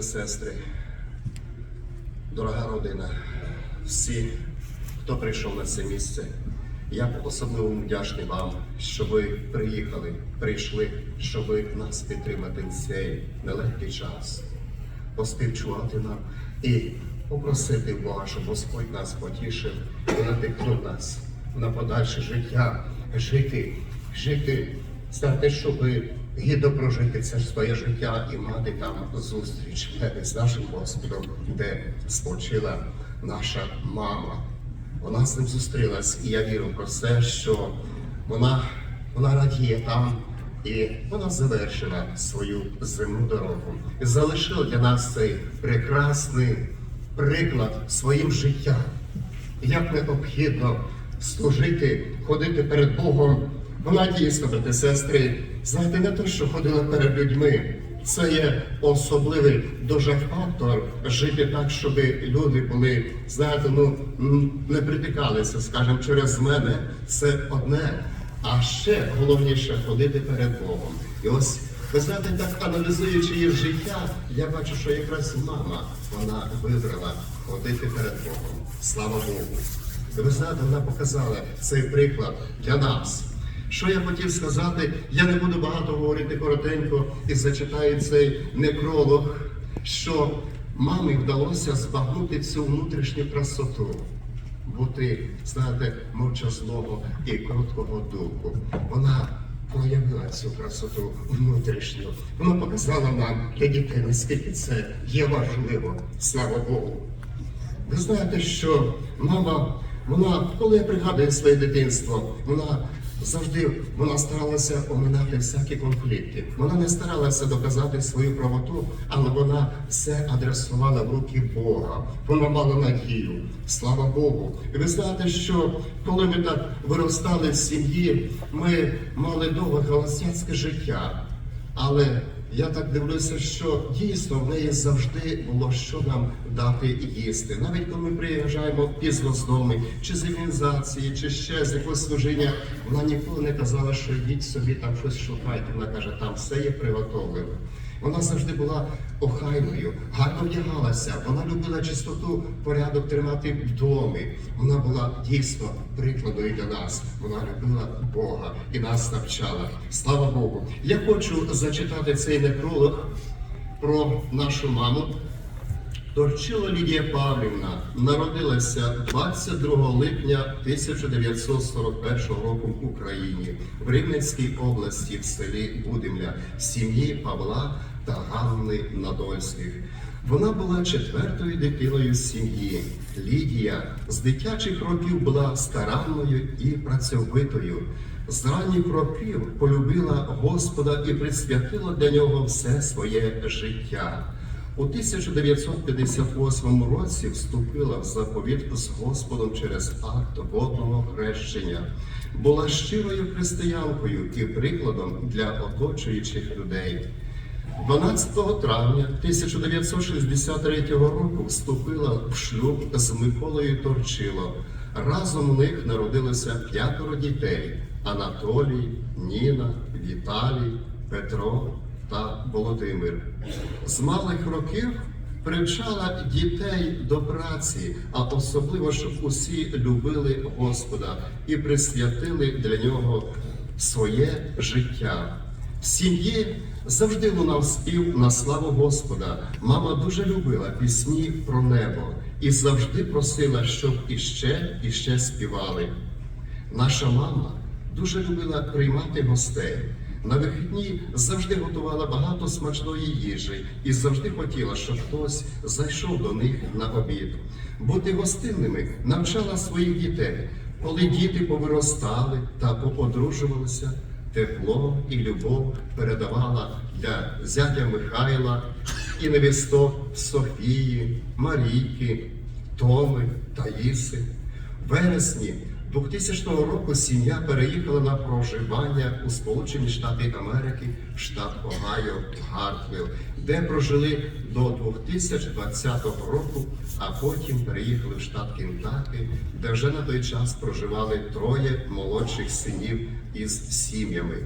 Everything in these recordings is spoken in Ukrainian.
брати, сестри, дорога родина, всі, хто прийшов на це місце, я особливо вдячний вам, що ви приїхали, прийшли, щоб нас підтримати в цей нелегкий час, поспівчувати нам і попросити Бога, щоб Господь нас потішив і надихнув нас на подальше життя, жити, жити, знати, щоб гідно прожити це ж своє життя і мати там зустріч з нашим Господом, де спочила наша мама. Вона з ним зустрілась, і я вірю про це, що вона, вона радіє там, і вона завершила свою земну дорогу. І залишила для нас цей прекрасний приклад своїм життям. Як необхідно служити, ходити перед Богом. Вона дійсно, брати сестри, знаєте, не те, що ходила перед людьми. Це є особливий дуже фактор жити так, щоб люди були, знаєте, ну не притикалися, скажімо, через мене. Це одне. А ще головніше ходити перед Богом. І ось ви знаєте, так аналізуючи її життя, я бачу, що якраз мама вона вибрала ходити перед Богом. Слава Богу. Ви знаєте, вона показала цей приклад для нас. Що я хотів сказати, я не буду багато говорити коротенько і зачитаю цей некролог, що мамі вдалося збагнути цю внутрішню красоту, бути, знаєте, мовчазного і короткого духу. Вона проявила цю красоту внутрішню. Вона показала нам для дітей, наскільки це є важливо. Слава Богу. Ви знаєте, що мама, вона, коли я пригадую своє дитинство, вона завжди вона старалася оминати всякі конфлікти. Вона не старалася доказати свою правоту, але вона все адресувала в руки Бога. Вона мала надію. Слава Богу. І ви знаєте, що коли ми так виростали в сім'ї, ми мали довге холостяцьке життя. Але я так дивлюся, що дійсно в неї завжди було що нам дати їсти. Навіть коли ми приїжджаємо пізно з дому, чи з імунізації, чи ще з якогось служіння, вона ніколи не казала, що йдіть собі там щось шукайте. Вона каже, там все є приготовлено. Вона завжди була охайною, гарно вдягалася. Вона любила чистоту, порядок тримати в. Вона була дійсно прикладою для нас. Вона любила Бога і нас навчала. Слава Богу. Я хочу зачитати цей некролог про нашу маму. Торчила Лідія Павлівна народилася 22 липня 1941 року в Україні в Рівненській області в селі Будимля в сім'ї Павла та Ганни Надольських. Вона була четвертою дитиною сім'ї. Лідія з дитячих років була старанною і працьовитою. З ранніх років полюбила Господа і присвятила для нього все своє життя. У 1958 році вступила в заповіт з Господом через акт водного хрещення, була щирою християнкою і прикладом для оточуючих людей. 12 травня 1963 року вступила в шлюб з Миколою Торчило. Разом у них народилося п'ятеро дітей: Анатолій, Ніна, Віталій, Петро та Володимир. З малих років привчала дітей до праці, а особливо, щоб усі любили Господа і присвятили для нього своє життя. Сім'ї завжди лунав спів на славу Господа. Мама дуже любила пісні про небо і завжди просила, щоб іще іще співали. Наша мама дуже любила приймати гостей. На вихідні завжди готувала багато смачної їжі і завжди хотіла, щоб хтось зайшов до них на обід. Бути гостинними навчала своїх дітей, коли діти повиростали та поодружувалися. Тепло і любов передавала для зятя Михайла і невісток Софії, Марійки, Томи, Таїси. Вересні 2000 року сім'я переїхала на проживання у Сполучені Штати Америки, штат Огайо, Гартвіл, де прожили до 2020 року, а потім переїхали в штат Кентакі, де вже на той час проживали троє молодших синів із сім'ями.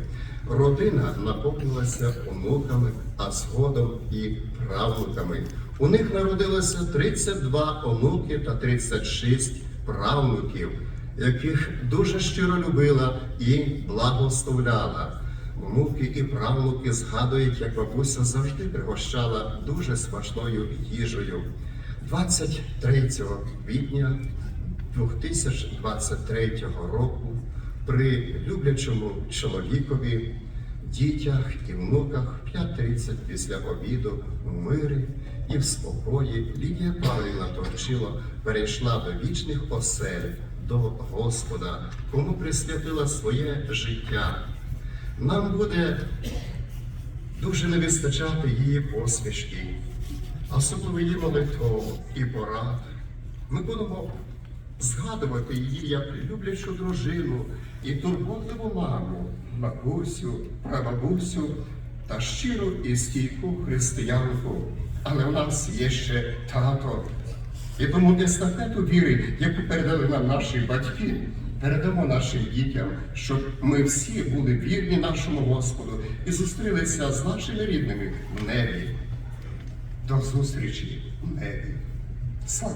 Родина наповнилася онуками, а згодом і правнуками. У них народилося 32 онуки та 36 правнуків, яких дуже щиро любила і благословляла. Внуки і правнуки згадують, як бабуся завжди пригощала дуже смачною їжею. 23 квітня 2023 року при люблячому чоловікові, дітях і внуках в 5.30 після обіду в мирі і в спокої Лідія Павлівна Торчило перейшла до вічних осель, до Господа, кому присвятила своє життя. Нам буде дуже не вистачати її посмішки, особливо її молитов і порад. Ми будемо згадувати її як люблячу дружину і турботливу маму, бабусю, прабабусю та щиру і стійку християнку. Але в нас є ще тато. І тому естафету віри, яку передали нам наші батьки, передамо нашим дітям, щоб ми всі були вірні нашому Господу і зустрілися з нашими рідними в небі. До зустрічі в небі. Слава